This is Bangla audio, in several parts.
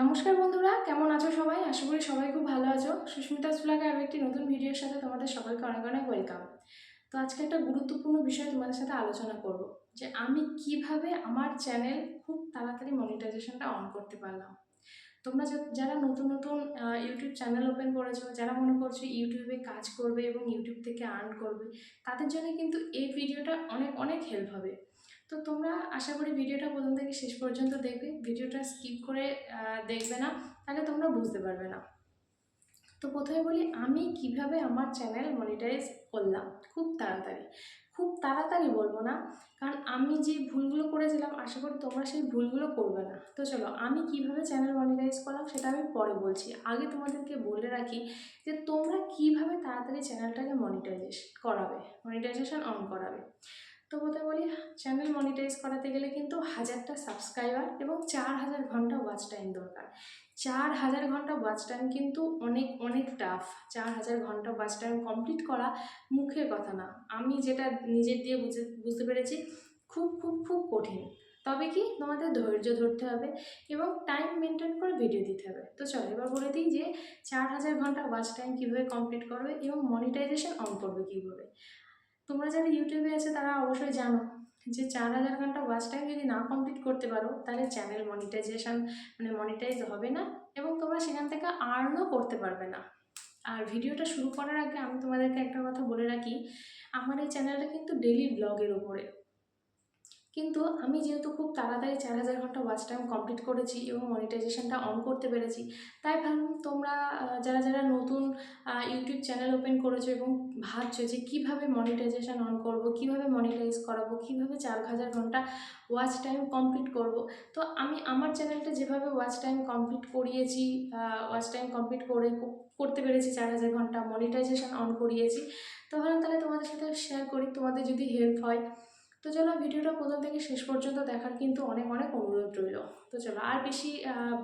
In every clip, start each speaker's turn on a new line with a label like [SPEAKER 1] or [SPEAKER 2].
[SPEAKER 1] নমস্কার বন্ধুরা, কেমন আছো সবাই? আশা করি সবাই খুব ভালো আছো। সুস্মিতা সুলাকে আরও একটি নতুন ভিডিওর সাথে তোমাদের সবাইকে অনেক অনেক ওয়েলকাম তো আজকে একটা গুরুত্বপূর্ণ বিষয় তোমাদের সাথে আলোচনা করব, যে আমি কীভাবে আমার চ্যানেল খুব তাড়াতাড়ি মনিটাইজেশনটা অন করতে পারলাম। তোমরা যারা নতুন নতুন ইউটিউব চ্যানেল ওপেন করেছ, যারা মনে করছ ইউটিউবে কাজ করবে এবং ইউটিউব থেকে আর্ন করবে, তাদের জন্য কিন্তু এই ভিডিওটা অনেক অনেক হেল্প হবে। তো তোমরা আশা করি ভিডিওটা প্রথম থেকে শেষ পর্যন্ত দেখবে। ভিডিওটা স্কিপ করে দেখবে না, তাহলে তোমরা বুঝতে পারবে না। তো প্রথমে বলি, আমি কীভাবে আমার চ্যানেল মনিটাইজ করলাম? খুব তাড়াতাড়ি। খুব তাড়াতাড়ি বলব না, কারণ আমি যে ভুলগুলো করেছিলাম, আশা করি তোমরা সেই ভুলগুলো করবে না। তো চলো, আমি কীভাবে চ্যানেল মনিটাইজ করলাম সেটা আমি পরে বলছি। আগে তোমাদেরকে বলে রাখি যে, তোমরা কীভাবে তাড়াতাড়ি চ্যানেলটাকে মনিটাইজেশন করাবে? মনিটাইজেশন অন করাবে। তো প্রথমে বলি চ্যানেল মনিটাইজ করাতে গেলে কিন্তু হাজারটা সাবস্ক্রাইবার এবং চার হাজার ঘণ্টা ওয়াচ টাইম দরকার। চার হাজার ঘণ্টা ওয়াচ টাইম কিন্তু অনেক অনেক টাফ চার হাজার ঘণ্টা ওয়াচ টাইম কমপ্লিট করা মুখের কথা না। আমি যেটা নিজের দিয়ে বুঝে, বুঝতে পেরেছি, খুব খুব খুব কঠিন। তবে কি তোমাদের ধৈর্য ধরতে হবে এবং টাইম মেনটেন করে ভিডিও দিতে হবে। তো চলো, এবার বলে দিই যে, চার হাজার ঘণ্টা ওয়াচ টাইম কীভাবে কমপ্লিট করবে এবং মনিটাইজেশন অন করবে কীভাবে? তোমরা যারা ইউটিউবে আছে তারা অবশ্যই জানো যে চার হাজার ঘণ্টা ওয়াচ টাইম যদি না কমপ্লিট করতে পারো, তাহলে চ্যানেল মনিটাইজেশান মানে মনিটাইজ হবে না এবং তোমরা সেখান থেকে আর্নও করতে পারবে না। আর ভিডিওটা শুরু করার আগে আমি তোমাদেরকে একটা কথা বলে রাখি, আমার এই চ্যানেলটা কিন্তু ডেলি ব্লগের ওপরে কিন্তু আমি যেহেতু খুব তাড়াতাড়ি চার হাজার ঘণ্টা ওয়াচ টাইম কমপ্লিট করেছি এবং মনিটাইজেশনটা অন করতে পেরেছি, তাই ভাবলাম তোমরা যারা যারা নতুন ইউটিউব চ্যানেল ওপেন করেছ এবং ভাবছ যে কীভাবে মনিটাইজেশন অন করব, কীভাবে মনিটাইজ করাবো, কীভাবে চার হাজার ঘণ্টা ওয়াচ টাইম কমপ্লিট করব, তো আমি আমার চ্যানেলটা যেভাবে ওয়াচ টাইম কমপ্লিট করিয়েছি ওয়াচ টাইম কমপ্লিট করে করতে পেরেছি, চার হাজার ঘণ্টা মনিটাইজেশন অন করিয়েছি, তো ভাবলাম তাহলে তোমাদের সাথে শেয়ার করি, তোমাদের যদি হেল্প হয়। তো চলো ভিডিওটা প্রথম থেকে শেষ পর্যন্ত দেখার কিন্তু অনেক অনেক অনুরোধ রইল। তো চলো আর বেশি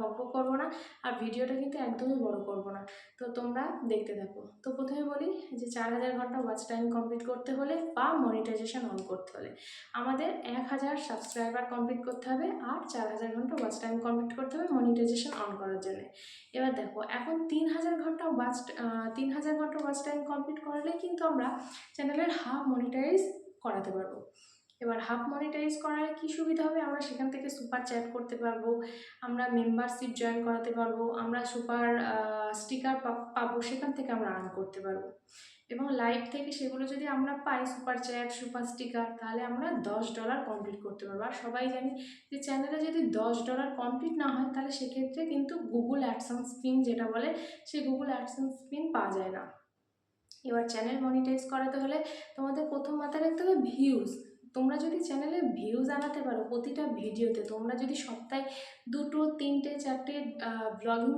[SPEAKER 1] বক করব না, আর ভিডিওটা কিন্তু একদমই বড় করব না। তো তোমরা দেখতে থাকো। তো প্রথমে বলি যে চার হাজার ঘণ্টা ওয়াচ টাইম কমপ্লিট করতে হলে বা মনিটাইজেশন অন করতে হলে। আমাদের এক হাজার সাবস্ক্রাইবার কমপ্লিট করতে হবে আর চার হাজার ঘণ্টা ওয়াচ টাইম কমপ্লিট করতে হবে মনিটাইজেশন অন করার জন্য। এবার দেখো, এখন তিন হাজার ঘণ্টা ওয়াচ তিন হাজার ঘণ্টা ওয়াচ টাইম কমপ্লিট করলে কিন্তু আমরা চ্যানেলের হাফ মনিটাইজ করাতে পারব। এবার হাফ মনিটাইজ করালে কী সুবিধা হবে? আমরা সেখান থেকে সুপার চ্যাট করতে পারব, আমরা মেম্বারশিপ জয়েন করাতে পারব, আমরা সুপার স্টিকার পাবো, সেখান থেকে আমরা আর্ন করতে পারব। এবং লাইভ থেকে সেগুলো যদি আমরা পাই সুপার চ্যাট সুপার স্টিকার তাহলে আমরা দশ ডলার কমপ্লিট করতে পারব। আর সবাই জানি যে চ্যানেলে যদি দশ ডলার কমপ্লিট না হয়, তাহলে সেক্ষেত্রে কিন্তু গুগল অ্যাডসেন্স পিন যেটা বলে সেই গুগল অ্যাডসেন্স পিন পাওয়া যায় না। এবার চ্যানেল মনিটাইজ করাতে হলে তোমাদের প্রথম মাথায় রাখতে হবে ভিউজ তোমরা যদি চ্যানেলে ভিউজ আনাতে পারো প্রতিটা ভিডিওতে তোমরা যদি সপ্তাহে দুটো, তিনটে, চারটে ব্লগিং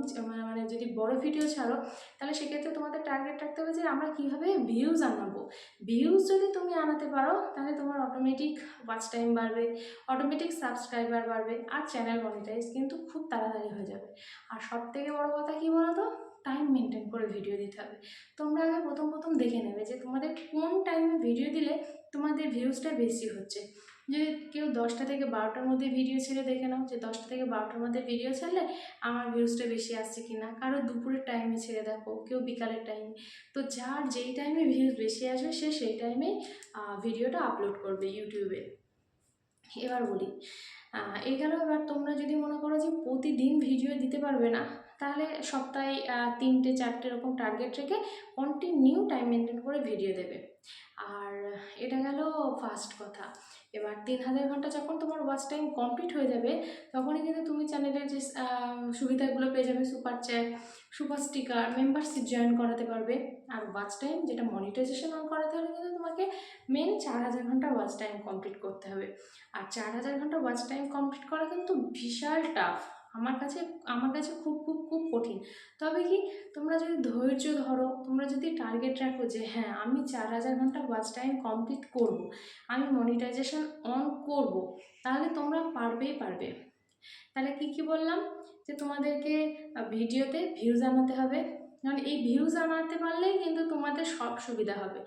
[SPEAKER 1] মানে যদি বড় ভিডিও ছাড়ো, তাহলে সেক্ষেত্রে তোমাদের টার্গেট রাখতে হবে যে আমরা কীভাবে ভিউজ আনাবো। ভিউজ যদি তুমি আনাতে পারো, তাহলে তোমার অটোমেটিক ওয়াচ টাইম বাড়বে অটোমেটিক সাবস্ক্রাইবার বাড়বে, আর চ্যানেল মনিটাইজ কিন্তু খুব তাড়াতাড়ি হয়ে যাবে। আর সব থেকে বড়ো কথা কী বলো তো টাইম মেনটেন করে ভিডিও দিতে হবে। তোমরা আগে প্রথম প্রথম দেখে নেবে যে তোমাদের কোন টাইমে ভিডিও দিলে তোমাদের ভিউজটা বেশি হচ্ছে। যদি কেউ দশটা থেকে বারোটার মধ্যে ভিডিও ছেড়ে দেখে নাও, যে দশটা থেকে বারোটার মধ্যে ভিডিও ছাড়লে আমার ভিউজটা বেশি আসছে কি না কারও দুপুরের টাইমে ছেড়ে দেখো, কেউ বিকালের টাইমে তো যার যেই টাইমে ভিউজ বেশি আসবে, সে সেই টাইমে ভিডিওটা আপলোড করবে ইউটিউবে এবার বলি গেল এবার তোমরা যদি মনে করো যে প্রতিদিন ভিডিও দিতে পারবে না, তাহলে সপ্তাহে তিনটে, চারটে এরকম টার্গেট রেখে কন্টিনিউ টাইম মেনটেন করে ভিডিও দেবে। আর এটা গেল ফার্স্ট কথা। এবার তিন হাজার ঘণ্টা যখন তোমার ওয়াচ টাইম কমপ্লিট হয়ে যাবে, তখনই কিন্তু তুমি চ্যানেলের যে সুবিধাগুলো পেয়ে যাবে super chat super sticker membership join করাতে পারবে। আর ওয়াচ টাইম যেটা মনিটাইজেশন অন করাতে হলে কিন্তু তোমাকে মেন চার হাজার ঘণ্টা ওয়াচ টাইম কমপ্লিট করতে হবে। আর চার হাজার ঘণ্টা ওয়াচ টাইম কমপ্লিট করা কিন্তু বিশাল টাফ আমার কাছে আমার কাছে খুব খুব খুব কঠিন। তবে কি তোমরা যদি ধৈর্য ধরো, তোমরা যদি টার্গেট রাখো যে হ্যাঁ আমি চার হাজার ঘণ্টা ওয়াচ টাইম কমপ্লিট করব, আমি মনিটাইজেশন অন করব, তাহলে তোমরা পারবেই পারবে। তাহলে কি কি বললাম? যে তোমাদেরকে ভিডিওতে ভিউজ আনাতে হবে। কারণ এই ভিউজ আনাতে পারলেই কিন্তু তোমাদের সব সুবিধা হবে।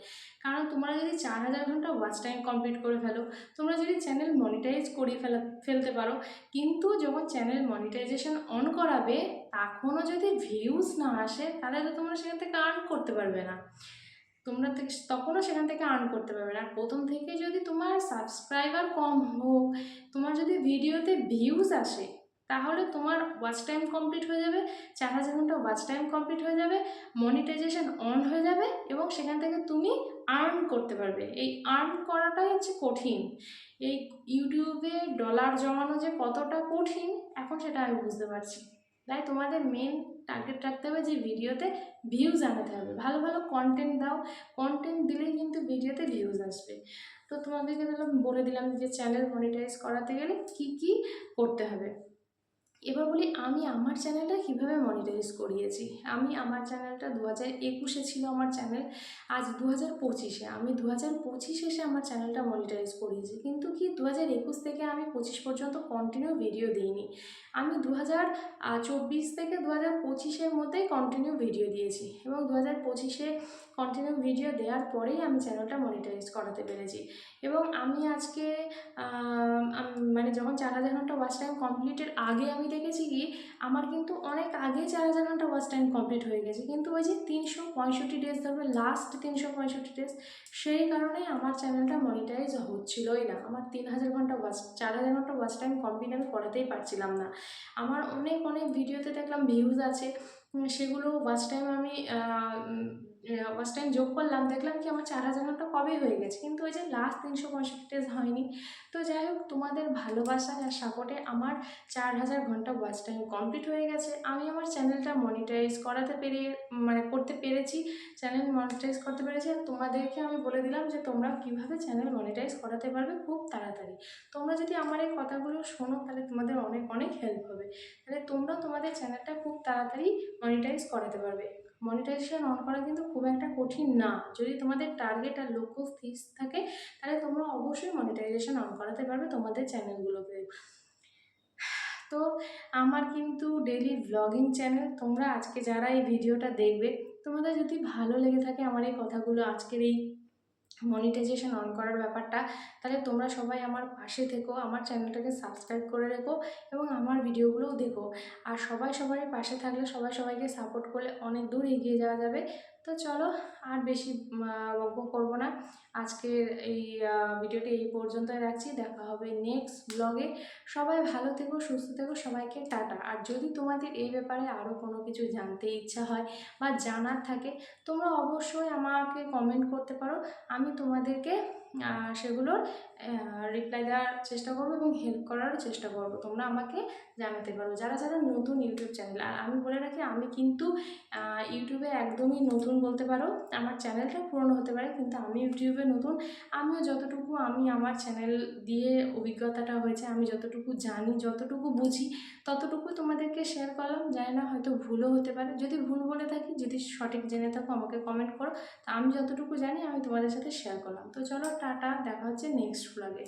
[SPEAKER 1] কারণ তোমরা যদি চার হাজার ঘণ্টা ওয়াচ টাইম কমপ্লিট করে ফেলো, তোমরা যদি চ্যানেল মনিটাইজ করিয়ে ফেলা, ফেলতে পারো, কিন্তু যখন চ্যানেল মনিটাইজেশন অন করাবে, তখনও যদি ভিউজ না আসে, তাহলে তো তোমরা সেখান থেকে আর্ন করতে পারবে না। তোমরা তখনও সেখান থেকে আর্ন করতে পারবে না। প্রথম থেকে যদি তোমার সাবস্ক্রাইবার কম হোক, তোমার যদি ভিডিওতে ভিউজ আসে তাহলে তোমার ওয়াচ টাইম কমপ্লিট হয়ে যাবে, চার হাজার ঘণ্টা ওয়াচ টাইম কমপ্লিট হয়ে যাবে মনিটাইজেশন অন হয়ে যাবে এবং সেখান থেকে তুমি আর্ন করতে পারবে। এই আর্ন করাটাই হচ্ছে কঠিন। এই ইউটিউবে ডলার জমানো যে কতটা কঠিন, এখন সেটা আমি বুঝতে পারছি। তাই তোমাদের মেন টার্গেট রাখতে হবে যে ভিডিওতে ভিউজ আনাতে হবে। ভালো ভালো কন্টেন্ট দাও। কন্টেন্ট দিলেই কিন্তু ভিডিওতে ভিউজ আসবে। তো তোমাদেরকে বলে দিলাম যে চ্যানেল মনিটাইজ করাতে গেলে কি কি করতে হবে? এবার বলি, আমি আমার চ্যানেলটা কীভাবে মনিটাইজ করিয়েছি? আমি আমার চ্যানেলটা দু হাজার একুশে ছিল আমার চ্যানেল আজ দু হাজার পঁচিশে। আমি দু হাজার পঁচিশে এসে আমার চ্যানেলটা মনিটাইজ করিয়েছি। কিন্তু কি দু হাজার একুশ থেকে আমি পঁচিশ পর্যন্ত কন্টিনিউ ভিডিও দিইনি। আমি দু হাজার চব্বিশ থেকে দু হাজার পঁচিশের মধ্যেই কন্টিনিউ ভিডিও দিয়েছি। এবং দু হাজার পঁচিশে কন্টিনিউ ভিডিও দেওয়ার পরেই আমি চ্যানেলটা মনিটাইজ করাতে পেরেছি। এবং আমি আজকে মানে যখন চার হাজার ঘণ্টা ওয়াচ টাইম কমপ্লিটের আগে আমি দেখেছি কি, আমার কিন্তু অনেক আগে চার হাজার ঘণ্টা ওয়াচ টাইম কমপ্লিট হয়ে গেছে। কিন্তু ওই যে তিনশো পঁয়ষট্টি ডেজ ধরবে লাস্ট তিনশো পঁয়ষট্টি ডেজ সেই কারণেই আমার চ্যানেলটা মনিটাইজ হচ্ছিলই না। আমার তিন হাজার ঘণ্টা ওয়াচ চার হাজার ঘণ্টা ওয়াচ টাইম কমপ্লিট আমি করাতেই পারছিলাম না। আমার অনেক অনেক ভিডিওতে দেখলাম ভিউজ আছে। সেগুলো ওয়াচ টাইম আমি ওয়াচ টাইম যোগ করলাম, দেখলাম কি আমার চার হাজার ঘণ্টা কবে হয়ে গেছে। কিন্তু ওই যে লাস্ট তিনশো পঁয়ষট্টি ডেজ হয়নি। তো যাই হোক, তোমাদের ভালোবাসা আর সাপোর্টে আমার চার হাজার ঘণ্টা ওয়াচ টাইম কমপ্লিট হয়ে গেছে। আমি আমার চ্যানেলটা মনিটাইজ করাতে পেরে মানে করতে পেরেছি। চ্যানেল মনিটাইজ করতে পেরেছি। আর তোমাদেরকে আমি বলে দিলাম যে তোমরা কীভাবে চ্যানেল মনিটাইজ করাতে পারবে খুব তাড়াতাড়ি। তোমরা যদি আমার এই কথাগুলো শোনো, তাহলে তোমাদের অনেক অনেক হেল্প হবে। তাহলে তোমরা তোমাদের চ্যানেলটা খুব তাড়াতাড়ি মনিটাইজ করাতে পারবে। মনিটাইজেশন অন করা কিন্তু খুব একটা কঠিন না। যদি তোমাদের টার্গেট আর লক্ষ্য স্থির থাকে, তাহলে তোমরা অবশ্যই মনিটাইজেশন অন করাতে পারবে তোমাদের চ্যানেলগুলোকে তো আমার কিন্তু ডেলি ব্লগিং চ্যানেল তোমরা আজকে যারা এই ভিডিওটা দেখবে, তোমাদের যদি ভালো লেগে থাকে আমার এই কথাগুলো আজকের এই মনিটাইজেশন অন করার ব্যাপারটা, তাহলে তোমরা সবাই আমার পাশে থেকো, আমার চ্যানেলটাকে সাবস্ক্রাইব করে রেখো এবং আমার ভিডিওগুলোও দেখো। আর সবাই সবারই পাশে থাকলে সবাই সবাইকে সাপোর্ট করলে অনেক দূর এগিয়ে যাওয়া যাবে। তো চলো, আর বেশি বকবক করব না। আজকের এই ভিডিওটি এই পর্যন্তই রাখছি। দেখা হবে নেক্সট ব্লগে সবাই ভালো থেকো, সুস্থ থেকো, সবাইকে টাটা। আর যদি তোমাদের এই ব্যাপারে আরও কোনো কিছু জানতে ইচ্ছা হয় বা জানার থাকে, তোমরা অবশ্যই আমাকে কমেন্ট করতে পারো। আমি তোমাদেরকে সেগুলোর রিপ্লাই দেওয়ার চেষ্টা করব এবং হেল্প করারও চেষ্টা করব। তোমরা আমাকে জানাতে পারো। যারা যারা নতুন ইউটিউব চ্যানেল আর আমি বলে রাখি, আমি কিন্তু ইউটিউবে একদমই নতুন বলতে পারো, আমার চ্যানেলটা পুরনো হতে পারে, কিন্তু আমি ইউটিউবে নতুন। আমিও যতটুকু আমি আমার চ্যানেল দিয়ে অভিজ্ঞতাটা হয়েছে, আমি যতটুকু জানি, যতটুকু বুঝি, ততটুকু তোমাদেরকে শেয়ার করলাম। জানি না, হয়তো ভুলও হতে পারে। যদি ভুল বলে থাকি, যদি সঠিক জেনে থাকো, আমাকে কমেন্ট করো। তা আমি যতটুকু জানি, আমি তোমাদের সাথে শেয়ার করলাম। তো চলো, টাটা, দেখা হচ্ছে নেক্সট ব্লগে